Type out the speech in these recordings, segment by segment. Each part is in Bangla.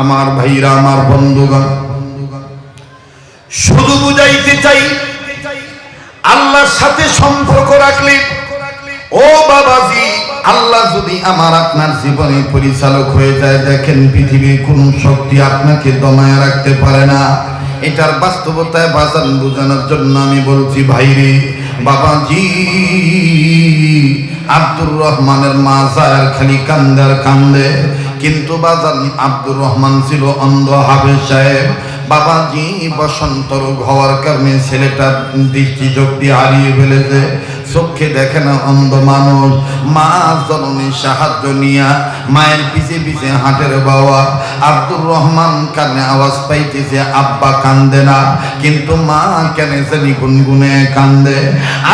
আমার ভাইরা, আমার বন্ধুগণ। শুধু বুঝাইতে চাই, আল্লাহর সাথে সম্পর্ক রাখলে, ও বাবাজি, আল্লাহ যদি আমার আপনার জীবনে পরিচালক হয়ে যায়, দেখেন পৃথিবীর কোন শক্তি আপনাকে দমায় রাখতে পারে না। এটার বাস্তবতায় বাজান বোঝানোর জন্য আমি বলছি, ভাইরে, বাবাজি, আব্দুর রহমানের মা জায়ার খালি কান্দার কান্দে কিন্তু বাজান আব্দুর রহমান ছিল অন্ধ হাফেজ সাহেব। বাবাজি বসন্ত রোগ হওয়ার কারণে ছেলেটা দৃষ্টিশক্তি হারিয়ে ফেলেছে। চোখে দেখে না অন্ধ মানুষ। মা জননীর সাহায্য নিয়া মায়ের পিছে পিছে হাটের বাবা। আব্দুর রহমান কানে আওয়াজ পাইতেছে, আব্বা কান্দে না। কিন্তু মা কেন জানি গুনগুনে কান্দে।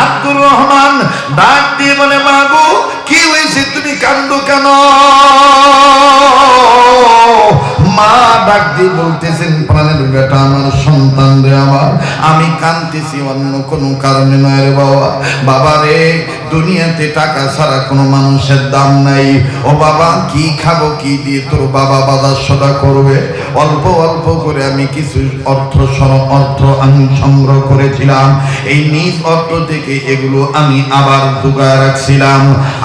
আব্দুর রহমান ডাক দিয়ে বলে মাগো কি হয়েছে তুমি কান্দো কেন? মা ডাক দিয়ে বলতেছেন প্রাণের বেটা, আমার সন্তান রে আমার, আমি কানতেছি অন্য কোনো কারণে নয় রে বাবা। বাবা রে দুনিয়াতে টাকা ছাড়া কোনো মানুষের দাম নাই। ও বাবা, কি খাব, কি দিয়ে তোর বাবা বাজার সদা করবে? অল্প অল্প করে আমি কিছু অর্থ সর অর্থ আমি সংগ্রহ করেছিলাম। এই নিজ অর্থ থেকে এগুলো আমি আবার জোগাড় রাখছিলাম।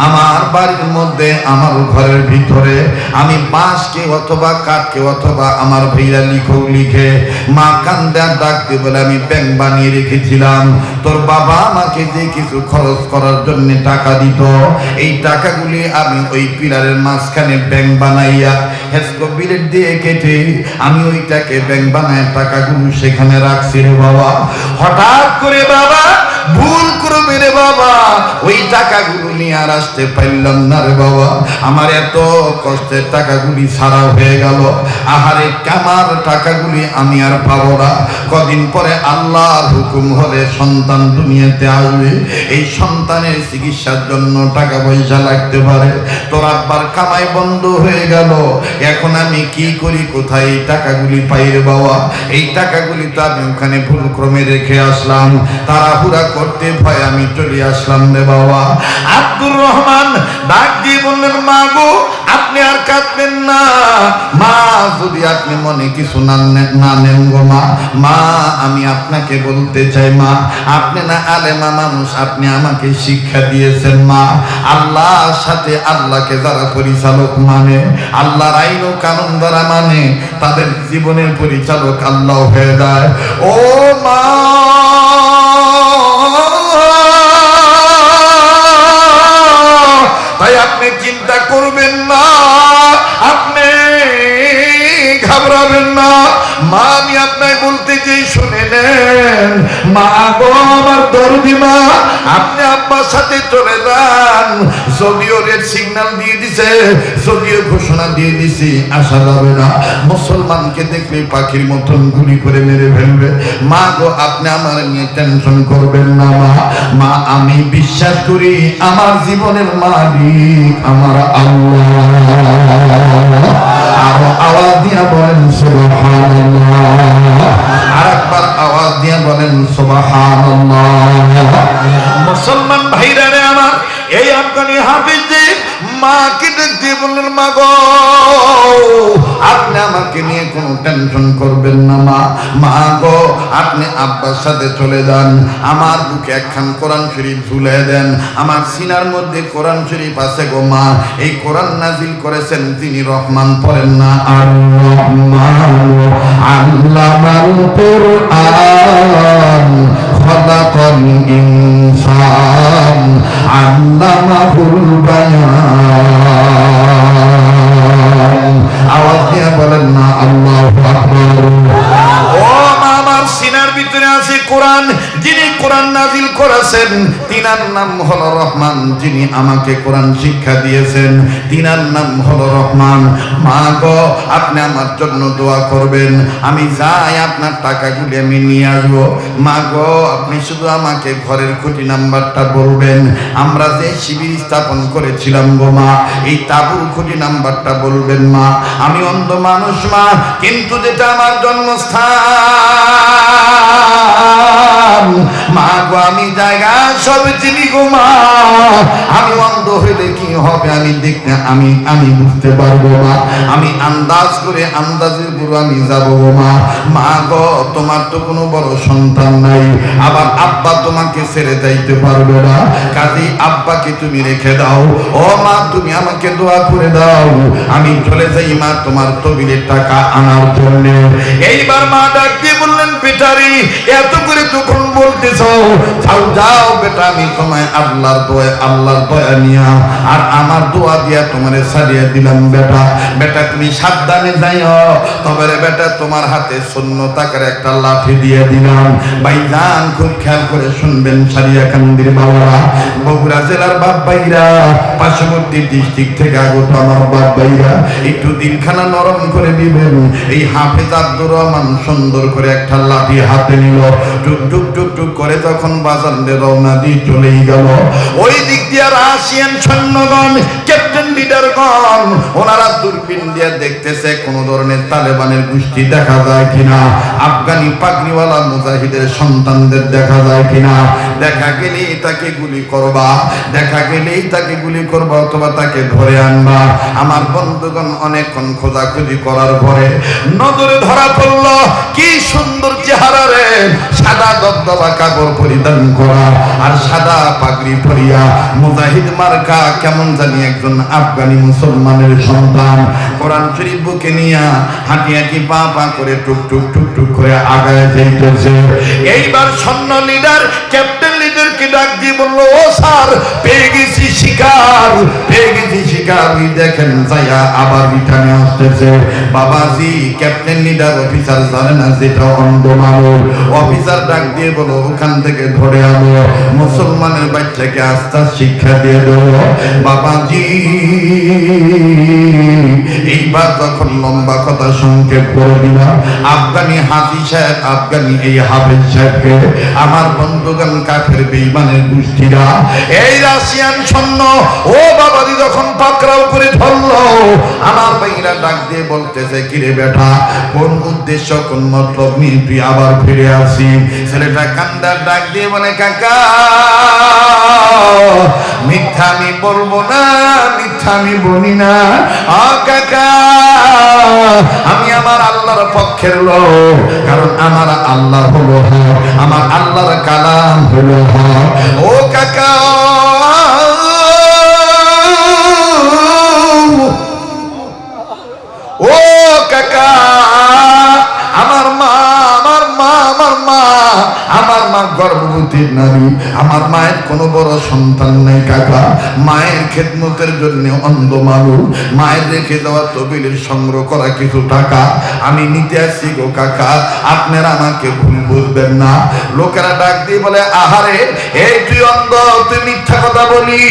আমার বাড়ির মধ্যে, আমার ঘরের ভিতরে আমি বাঁশকে অথবা কাঠকে অথবা আমার ভাইরা লিখো, লিখে মা কান্দার ডাকতে বলে আমি ব্যাংক বানিয়ে রেখেছিলাম। তোর বাবা আমাকে যে কিছু খরচ করার জন্য টাকা দিত। এই টাকাগুলি আমি ওই পিলারের মাঝখানে ব্যাংক বানাইয়া হেসকো বিলেট দিয়ে কেটে আমি ওইটাকে ব্যাংক বানায় টাকাগুলো সেখানে রাখছি রে বাবা। হঠাৎ করে বাবা ভুল করবে রে বাবা? ওই টাকাগুলো নিয়ে আর আসতে পারলাম না রে বাবা। আমার এত কষ্টের টাকাগুলি ছাড়া হয়ে গেল। আহারে কামার টাকাগুলি আমি আর পাবো না। কদিন পরে আল্লাহর হুকুম হলে সন্তান দুনিয়াতে আসবে। এই সন্তানের চিকিৎসার জন্য টাকা পয়সা লাগতে পারে। তোর আব্বার কামাই বন্ধ হয়ে গেল। এখন আমি কি করি? কোথায় এই টাকাগুলি পাই রে বাবা? এই টাকাগুলি তো আমি ওখানে ভুল ক্রমে রেখে আসলাম। তারা তাড়াহুড়া করতে ভয় চলে আসলাম রে বাবা। আব্দুর রহমান ডাক দিয়ে বললেন, মা গো, আপনি আর কাঁদবেন না। মা, যদি আপনি মনে কিছু না নেন গো মা মা, আমি আপনাকে বলতে চাই, মা, আপনি না আলেমা মানুষ, আপনি আমাকে শিক্ষা দিয়েছেন, মা। আল্লাহর সাথে আল্লাহকে যারা পরিচালক মানে আল্লাহর আইন ও কানুন দ্বারা মানে তাদের জীবনের পরিচালক আল্লাহ হয়ে যায়। ও মা না আপনি ঘাবড়াবেন মুসলমানকে দেখলে পাখির মতন গুলি করে মেরে ফেলবে। মা গো, আপনি আমার নিয়ে টেনশন করবেন না, মা। মা, আমি বিশ্বাস করি আমার জীবনের মালিক আমার আল্লাহ। আরও আওয়াজ দিয়া বলেন আরেকবার আওয়াজ দিয়ে বলেন মুসলমান ভাইরা রে আমার, এই আফগানি হাফিজে মাকে দেখতে বললেন, মা আপনি আমাকে নিয়ে কোনো টেনশন করবেন না, মা। মা গো, আপনি আব্বার সাথে চলে যান। আমার বুকে একখান কোরআন শরীফ ঝুলে দেন। আমার সিনার মধ্যে কোরআন শরীফ আছে গো, মা। এই কোরআন নাজিল করেছেন তিনি রহমান, পড়েন না? আর রহমান কোরআন, খলাকাল ইনসান। আল্লামাহুল বায়ান। তিনার নাম হলো রহমান, যিনি আমাকে কোরআন শিক্ষা দিয়েছেন। তিনার নাম হলো রহমান। মা গো, আপনি আমার জন্য দোয়া করবেন। আমি যাই, আপনার টাকাগুলি আমি নিয়ে আসব। মা গো, আপনি শুধু আমাকে ঘরের খুঁটি নাম্বারটা বলবেন। আমরা যে শিবির স্থাপন করেছিলাম গো মা, এই তাবুর খুঁটি নাম্বারটা বলবেন মা। আমি অন্ধ মানুষ মা, কিন্তু যেটা আমার জন্মস্থান। মা গো, আমি তোমার তো কোনো বড় সন্তান নাই। আবার আব্বা তোমাকে ছেড়ে যাইতে পারবে না। কাজেই আব্বাকে তুমি রেখে দাও। ও মা, তুমি আমাকে দোয়া করে দাও। আমি চলে যাই মা তোমার তবিলের টাকা আনার জন্য। এইবার মা ডাক দিয়ে বললেন বেটারি এত করে তখন বলতেছ। যাও যাও বেটা আমি তোমায় আল্লাহর দোয়া আল্লাহর দয়া নিয়া আর আমার দোয়া দিয়া তোমারে সারিয়ে দিলাম, বেটা। বেটা, তুমি সাবধানে যাইও। তবে রে বেটা, তোমার হাতে শূন্য টাকার একটা লাঠি দিয়ে দিলাম। ভাই যান খুব খেয়াল করে শুনবেন সারিয়া কান্দির বাবারা। বগুড়া জেলার বাপ ভাইরা, পার্শ্ববর্তী ডিস্ট্রিক্ট থেকে আগত আমার বাপ ভাইরা, একটু দিনখানা নরম করে দিবেন। এই হাফেজ আব্দুর রহমান সুন্দর করে একটা লাঠি হাতে নিল। টুক টুক টুক টুক করে তখন দিয়ে রওনা দিয়ে চলেই গেল। ওই দিক দিয়ে রাশিয়ান সৈন্যগণ ক্যাপ্টেন লিডারগণ ওনারা দূরবীন দিয়ে দেখতেছে কোন ধরনের তালেবানের গোষ্ঠী দেখা যায় কিনা, আফগানি পাগড়িওয়ালা মুজাহিদের সন্তানদের দেখা যায় কিনা। দেখা গেলেই তাকে গুলি করবা, দেখা গেলেই তাকে গুলি করবা অথবা তাকে ধরে আনবা। আমার বন্ধুগণ অনেকক্ষণ খোঁজাখুঁজি করার পরে নজরে ধরা পড়ল, কি সুন্দর চেহারা রে, সাদা দবদবা কাপড় পরিধান করা। আর সাদা পাগড়ি পরিয়া মুজাহিদ মার্কা কেমন জানি একজন আফগানি মুসলমানের সন্তান। কোরআন শরীফ বুকে নিয়া হাঁটি হাঁটি পা পা করে টুক টুক টুক টুক করে আগায় যাইতেছে। এইবার সৈন্য লিডার ক্যাপ্টেন দিয়ে বলল, ও স্যার, পেয়ে গেছি শিকার, পেয়ে গেছি শিকার। দেখেন যাইয়া আবার রিটার্নে আসতেছে। বাবাজি, ক্যাপ্টেন লিডার, অফিসার জানে না যেটা অন্ধ মানুষ অফিসার ডাক দিয়ে বলো ওখান থেকে ধরে আনো। মুসলমানের বাচ্চাকে আস্থা শিক্ষা দিয়ে দেবো বাবাজি, এইবার যখন লম্বা কথা সংক্ষেপ করে দিলাম, আফগানি হাজি সাহেব, আফগানি এই হাফেজ সাহেবকে, আমার বন্ধুগান কাফের বেইমানের এই রাশিয়ান ও বাবাজি যখন পাকড়াও করে আমার ডাক দিয়ে বলতেছে, কিরে বেটা, কোন উদ্দেশ্য, কোন মতলব নিয়ে আবার ফিরে আসি ছেলেটা কান্দার ডাক দিয়ে বলে, কাকা, মিথ্যা আমি বলব না, মিথ্যা আমি বলি না। আ কাকা, আমি আমার আল্লাহর পক্ষের লোক, কারণ আমার আল্লাহ হলো আমার আল্লাহর কালাম হলো ও কাকা ও কাকা। আমার মা গর্ভবতী নারী, আমার মায়ের কোনো বড় সন্তান নেই কাকা। মায়ের খেদমতের জন্য অন্ধ মানুষ, মায়ের রেখে দেওয়া তবিলের সংগ্রহ করা কিছু টাকা আমি নিতে আসছি গো কাকা। আপনারা আমাকে ভুল বুঝবেন না। লোকেরা ডাক দিয়ে বলে, আহারে, এই তুই অন্ধ, তুই মিথ্যা কথা বলি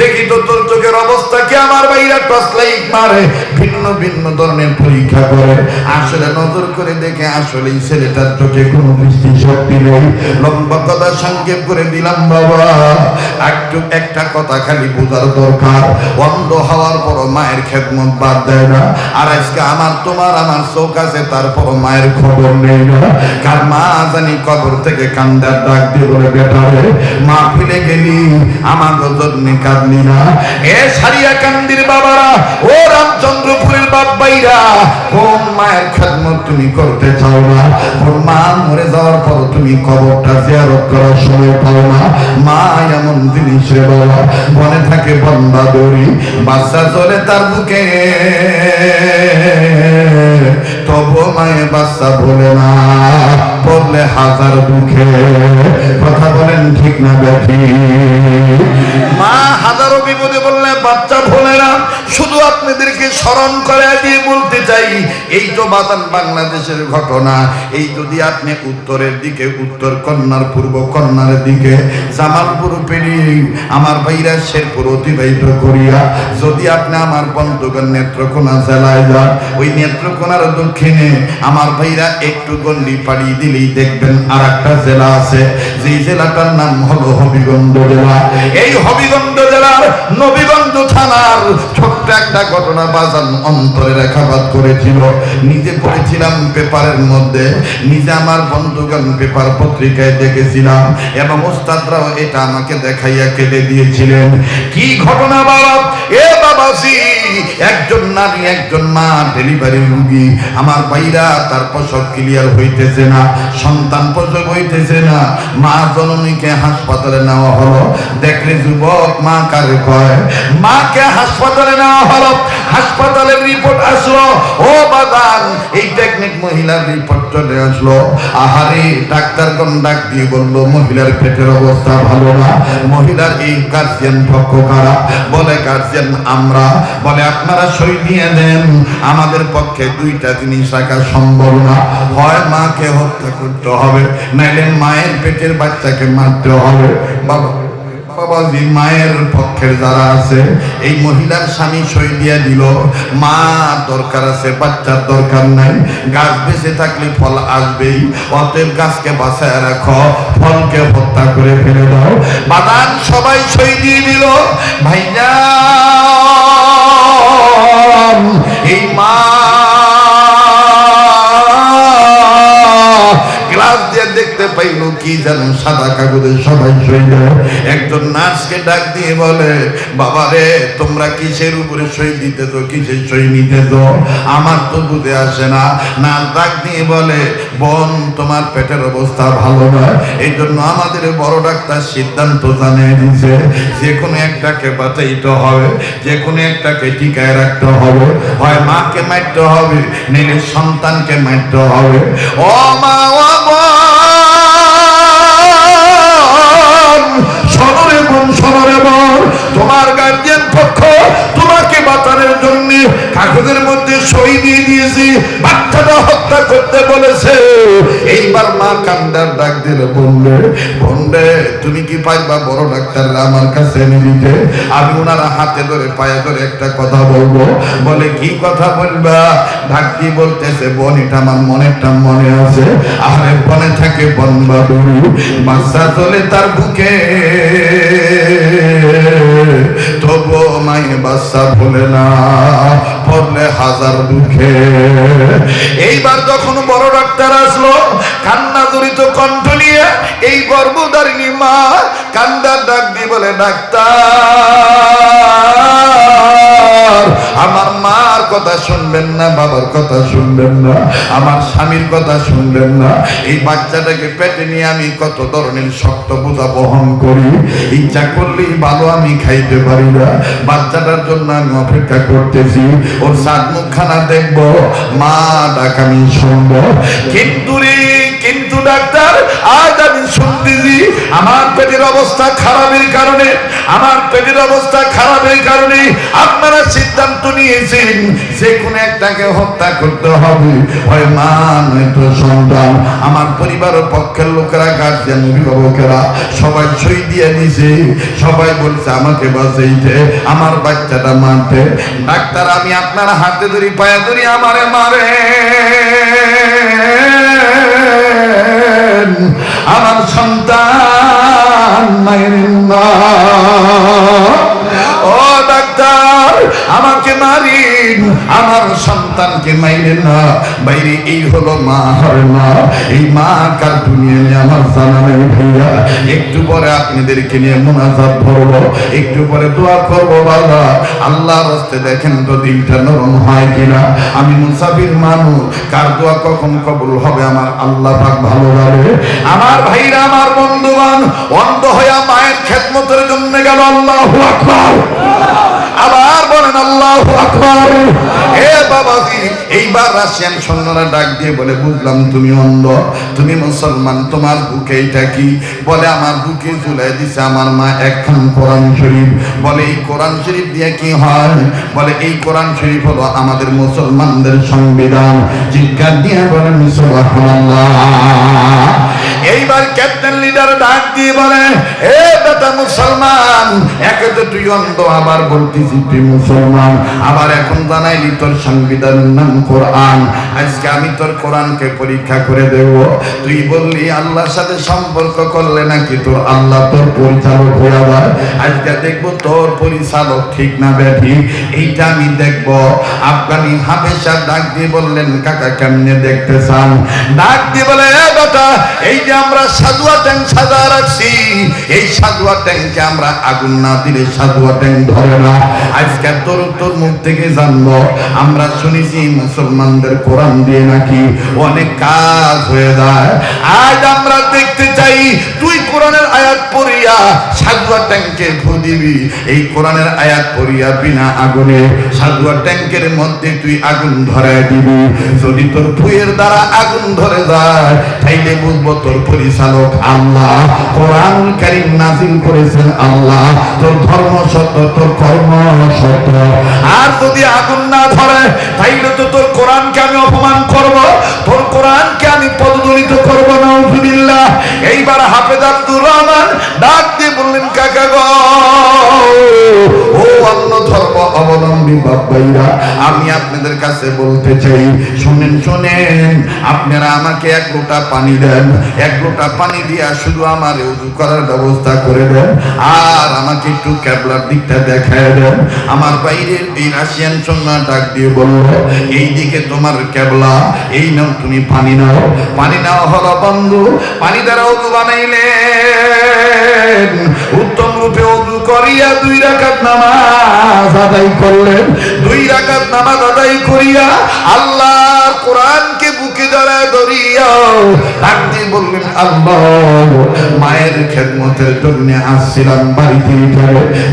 দেখি তো তোর চোখের অবস্থা কি আমার বাইরা টস লাইট মারে? ভিন্ন ভিন্ন ধরনের পরীক্ষা করে। আসলে নজর করে দেখে আসলে ছেলেটার চোখে কোনো দৃষ্টি শক্তি নেই। লম্বা কথা সংক্ষেপ করে দিলাম, বাবা। একটু একটা কথা খালি বোঝার দরকার। অন্ধ হওয়ার পর মায়ের খেদমত বাদ দেয় না। আর আজকে আমার তোমার, আমার চোখ আছে তারপর মায়ের খবর নেই না। কার মা জানি কবর থেকে কান্দার ডাক দিয়ে বলে বেটারে মা ফিরে গেলি। আমার জন্যে কাঁদলি না। এ সারিয়া কান্দির বাবারা, ও বাপ ভাইরা, কোন মায়ের খেদমত তুমি করতে চাও না? মা মরে যাওয়ার পর তুমি কবরটা জিয়ারত করার সময় পাও না? মা এমন জিনিস রে বাবা, মনে থাকে বন্দা দড়ি, বাচ্চা চলে তার বুকে। তবু মায়ের বাচ্চা বলে না, পড়লে হাজার দুঃখে কথা বলেন ঠিক না দেখি মা হাজারো বিপদে বললে বাচ্চা ভোলে শুধু আপনাদেরকে স্মরণ করে দিয়ে বলতে চাই, এই তো বাতান বাংলাদেশের ঘটনা। এই যদি আপনি উত্তরের দিকে, উত্তর কন্যার, পূর্ব কন্যার দিকে, জামালপুর পেরিয়ে আমার ভাইরা শেরপুর অতিবাহিত করিয়া, যদি আপনি আমার বন্ধুগণ নেত্রকোনা জেলায় যান, ওই নেত্রকোনার দক্ষিণে আমার ভাইরা একটু গন্ডি পাড়িয়ে দিলেই দেখবেন আর একটা জেলা আছে। যেই জেলাটার নাম হলো হবিগঞ্জ জেলা। এই হবিগঞ্জ নবীগঞ্জ থানার একটা ঘটনা বাজান অন্তরে রেখাপাত করেছিল। নিজে পড়েছিলাম পেপারের মধ্যে, নিজে আমার বন্ধুগণ পেপার পত্রিকায় দেখেছিলাম, এবং ওস্তাদরাও এটা আমাকে দেখাইয়া কেঁদে দিয়েছিলেন। কি ঘটনা বাবা এ বাবাজি, একজন নারী, একজন মা, ডেলিভারি রুগী। আমার ভাইরা তার প্রসব ক্লিয়ার হইতেছে না, সন্তান প্রসব হইতেছে না। মা জননীকে হাসপাতালে নেওয়া হলো। দেখলে যুবক মা কারে কয়? মাকে হাসপাতালে নেওয়া হলো হাসপাতালের রিপোর্ট আসলো। ও বাদান এই মহিলার আসলো। আহারে ডাক দিয়ে বলল, মহিলার পেটের অবস্থা ভালো না। মহিলার এই গার্জিয়ান পক্ষ কারা? বলে গার্জিয়ান আমরা। বলে, আপনারা সই দিয়ে দেন আমাদের পক্ষে দুইটা জিনিস রাখা সম্ভব না। হয় মাকে হত্যা করতে হবে, নাইলে মায়ের পেটের বাচ্চাকে মারতে হবে। বাবা বাবাজি মায়ের পক্ষের যারা আছে, এই মহিলার স্বামী সই দিয়ে দিল। মা দরকার আছে, বাচ্চার দরকার নাই। গাছ বেঁচে থাকলে ফল আসবেই। অতএব গাছকে বাঁচায় রাখো, ফলকে হত্যা করে ফেলে দাও। বাদান সবাই সই দিয়ে দিল। ভাইয়া, এই মা দেখতে পাইলো কি যেন সাদা কাগজে সবাই সই দেয় একজন নার্সকে ডাক দিয়ে বলে বাবা রে তোমরা কিসের উপরে সই দিতে তো কিসের সই নিতে তো আমার তো বুঝে আসে না। নার্স ডাক দিয়ে বলে বোন তোমার পেটের অবস্থা ভালো নয় এই জন্য আমাদের বড় ডাক্তার সিদ্ধান্ত জানিয়ে দিছে যে কোনো একটাকে বাঁচাইতে হবে যে কোনো একটাকে টিকায় রাখতে হবে। হয় মাকে মারতে হবে নিলে সন্তানকে মারতে হবে। ও মা ও বোন, কাগজের মধ্যে সই দিয়ে দিয়েছি, বাচ্চাটা হত্যা করতে বলেছে। এইবার মা কান্দার ডাক দিলে বললে বললে তুমি কি পাইবা বড় ডাক্তাররা আমার কাছে এনে দিতে? আমি ওনারা হাতে ধরে, পায়ে ধরে একটা কথা বলব। বলে, কি কথা বলবা? দিয়ে বলতেছে, বোন, এটা আমার মনেরটা মনে আছে। আরে বনে থাকে বন বাবুরু বাচ্চা চলে তার বুকে। তবু মায়ে বাচ্চা ভুলে না পড়লে হাজার দুঃখে। এইবার যখন বড় ডাক্তার আসলো, কান্না জড়িত কণ্ঠ নিয়ে এই গর্ভধারিণী মা কান্দার ডাক দিয়ে বলে, ডাক্তার আমার মার কথা শুনবেন না, বাবার কথা শুনবেন না, আমার স্বামীর কথা শুনবেন না। এই বাচ্চাটাকে পেটে নিয়ে আমি কত ধরনের শক্ত বোঝা বহন করি। ইচ্ছা করলেই ভালো আমি খাইতে পারি না। বাচ্চাটার জন্য আমি অপেক্ষা করতেছি। ওর সাত মুখখানা দেখব। মা ডাক, আমি শুনব। কিন্তু রে ডাক্তার, আজ আমি শুনতেছি, আমার পেটের অবস্থা খারাপের কারণে, আমার পেটের অবস্থা খারাপের কারণে আপনারা সিদ্ধান্ত নিয়েছেন, যে কোনো একটাকে হত্যা করতে হবে। হয় মা সন্তান, আমার পরিবারের পক্ষের লোকেরা গার্জিয়ান অভিভাবকেরা, সবাই সই দিয়ে দিছে সবাই বলছে, আমাকে বাঁচাইতে, আমার বাচ্চাটা মারতে। ডাক্তার, আমি আপনার হাতে ধরি, পায়ে ধরি, আমারে মারে। সন্তান মায়ের আমার সন্তানকে মাইরেন না। বাইরে এই হলো মা, হয় মা। এই মা কার দুনিয়ায় আমার জানা নেই ভাইয়া। একটু পরে আপনাদেরকে নিয়ে মোনাজাত ধরবো। একটু পরে দোয়া করব বাবা। আল্লাহর রাস্তে দেখেন তো দিলটা নরম হয় কিনা। আমি মুসাফির মানুষ। কার দোয়া কখন কবুল হবে আমার আল্লাহ পাক ভালো লাগে আমার ভাইরা, আমার বন্ধুবান অন্ধ হইয়া মায়ের খেদমতের জন্য গেল আল্লাহু আকবার। আবার বলেন আল্লাহু আকবার। বাবাজি এইবার রাশিয়ান সৈন্যরা ডাক দিয়ে বলে, বুঝলাম তুমি অন্ধ, তুমি মুসলমান, তোমার বুকে এটা কি? বলে, আমার বুকে ঝুলাই দিছে আমার মা একখান কোরআন শরীফ। বলে, এই কোরআন শরীফ দিয়ে কি হয়? বলে, এই কোরআন শরীফ হলো আমাদের মুসলমানদের সংবিধান। জিজ্ঞাসা দিয়ে বলেন সুবহানাল্লাহ। এইবার ক্যাপ্টেন লিডার ডাক দিয়ে বলে, এ বেটা মুসলমান, একে তো তুই অন্ধ, আবার বলতেছি তুই মুসলমান। আবার এখন জানাইলি তোর সংবিধানের নাম কোরআন। আজকে আমি তোর কোরআনকে পরীক্ষা করে দেব। তুই বললি, আল্লাহর সাথে সম্পর্ক করলে নাকি তোর আল্লাহ তোর পরিচালক হয়ে যায় আজকে দেখব তোর পরিচালক ঠিক না ব্যাধি। এইটা আমি দেখব। আফগানি হামেশা ডাক দিয়ে বললেন, কাকা, কেমনে দেখতে চান? ডাক দিয়ে বলে বেটা এই যে আমরা সাধুয়া ট্যাং সাজা রাখছি, এই সাধুয়া ট্যাঙ্কে আমরা আগুন না দিলে সাধুয়া ট্যাং ধরে না। আজকে তোর তোর মুখ থেকে জানব। আমরা শুনেছি মুসলমানদের কোরআন দিয়ে নাকি অনেক কাজ হয়ে যায়। আজ আমরা দেখতে চাই তুই কোরআনের আয়াত পড়িয়া সাধুয়া ট্যাঙ্কে দিবি। এই কোরআনের আয়াত পড়িয়া বিনা আগুনে সাধুয়া ট্যাঙ্কের মধ্যে তুই আগুন ধরায় দিবি। যদি তোর ফুয়ের দ্বারা আগুন ধরে যায়, তাইলে বুঝব তোর পরিচালক আল্লাহ। কোরআন কারিম নাজিল করেছেন আল্লাহ। তোর ধর্ম সত্য, তোর কর্ম সত্য। আর যদি আগুন না ধরে, তাইলে তো তোর কোরআনকে আমি অপমান করব। তোর কোরআনকে আমি পদদলিত করব না উজুবিল্লাহ এইবার হাফেজ আব্দুর রহমান ডাক দিয়ে বললেন কাকা গো ও অন্য ধর্ম অবলম্বী বাবাইরা আমি আপনাদের কাছে বলতে চাই, শুনেন শুনেন, আপনারা আমাকে এক লোটা পানি দেন, এক লোটা পানি দিয়া শুধু আমার উজু করার ব্যবস্থা করে দেন, আর আমাকে একটু ক্যাবলার দিকটা দেখায় দেন। আমার বাইরের এই রাশিয়ান সন্না ডাক দিয়ে বলল, এই দিকে তোমার ক্যাবলা, এই নাও তুমি পানি নাও। পানি নাও হলো বন্ধু, পানি দ্বারা উজু উত্তম রূপে উজু করিয়া দুই রাকাত নামাজ আদায় করলেন। দুই রাকাত নামাজ আদায় করিয়া আল্লাহ কোরআনকে মায়ের খেদমতের জন্য আসছিলাম বাড়িতে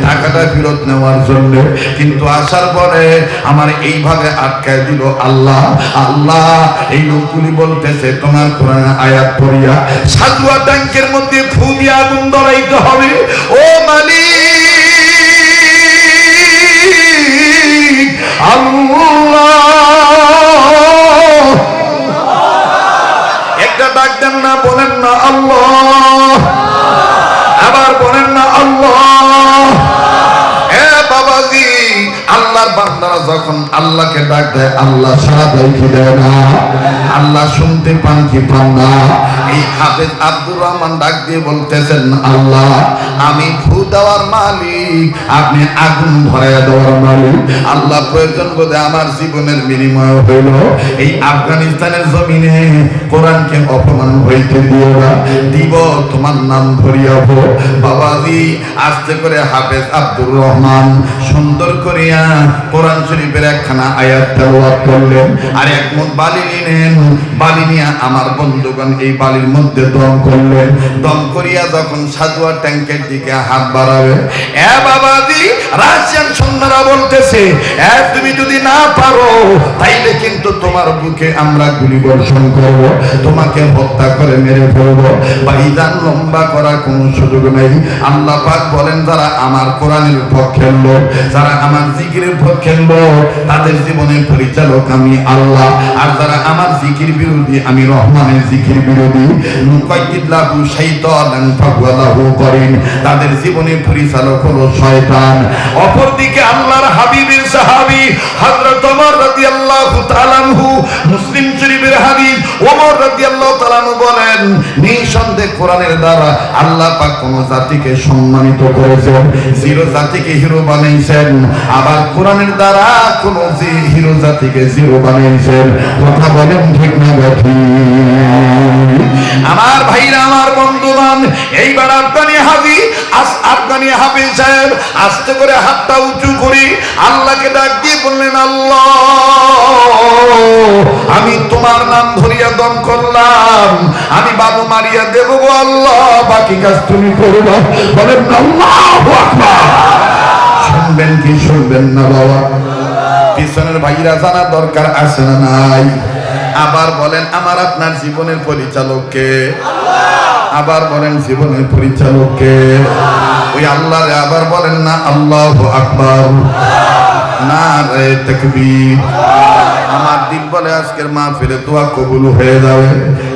টাকাটা ফেরত নেওয়ার জন্য। কিন্তু আসার পরে আমার এইভাবে আটকায় দিল, আল্লাহ আল্লাহ, এই লোকগুলি বলতেছে, তোমার কোরআন আয়াত পড়িয়া সাজুয়া ট্যাঙ্কের মধ্যে ফু দিয়ে আগুন ধরাইতে হবে। ও মালিক আল্লাহ যখন আল্লাহকে ডাক দেয়, আল্লাহ সারা দেয় কি দেয় না? আল্লাহ শুনতে পান কি পান না? এই হাফেজ আব্দুর রহমান ডাক দিয়ে বলতেছেন, আল্লাহ, আমি ফু দেওয়ার মালিক, আপনি আগুন ভরাইয়া দেওয়ার মালিক। আল্লাহ প্রয়োজন বোধে আমার জীবনের বিনিময় হইল। এই আফগানিস্তানের জমিনে কোরআনকে অপমান হইতে দিও না। দিব, তোমার নাম ধরিয়াব বাবাজি, আস্তে করে হাফেজ আব্দুর রহমান সুন্দর করিয়া কোরআন শরীফের একখানা আয়াত তেলাওয়াত করলেন। আর এক মুঠ বালি নিলেন। বালি নিয়ে আমার বন্ধুগণ এই বালির মধ্যে দম করলেন। দম করিয়া যখন সাজুয়া ট্যাঙ্কের দিকে হাত বাড়াবে, এ বাবাজি, রাশিয়ান সন্ধ্যারা বলতেছে, এ তুমি যদি না পারো, তাইলে কিন্তু তোমার বুকে আমরা গুলি বর্ষণ করব, তোমাকে হত্যা করে মেরে ফেলব। ভাইজান লম্বা করার কোনো সুযোগ নেই। আল্লাহ পাক বলেন, যারা আমার কোরআনের পক্ষের লোক, যারা আমার জিকিরের পক্ষের লোক তাদের জীবনের পরিচালক আমি আল্লাহ। আর যারা আমার জিকির বিরোধী, আমি রহমানের জিকির বিরোধী। করিন তাদের জীবনের পরিচালক হলো শয়তান। অপরদিকে আল্লাহর হাবিবের মুসলিম শরীফের হাদিস ওমর রাদিয়াল্লাহু তাআলা বলেন, নিঃসন্দেহে কোরআনের দ্বারা আল্লাহ পাক কোন জাতিকে সম্মানিত করেছেন, জিরো জাতিকে হিরো বানাইছেন আবার কোরআনের দ্বারা কোন যে হিরো জাতিকে জিরো বানাইছেন কথা বলেন ঠিক না আমার ভাইরা, আমার এইবার আফগানি আস- আফগানি হাবি সাহেব, আস্তে করে হাতটা উঁচু করি, আল্লাহকে ডাক দিয়ে বললেন, আল্লাহ তোমার নাম ধরিয়া দম করলাম। আমি বাবু মারিয়া দেব গো আল্লাহ, বাকি কাজ তুমি করব বলেন, আল্লাহু আকবার। শুনবেন কি শুনবেন না বাবা? পিছনের ভাইরা জানা দরকার আছে না নাই? আবার বলেন, আমার আপনার জীবনের পরিচালককে আবার বলেন, জীবনের পরিচালককে ওই আল্লাহ আবার বলেন না, আল্লাহ আকবার। না রে, তকবীর। আমার দিল বলে আজকের মা ফিরে দোয়া কবুল হয়ে যাবে।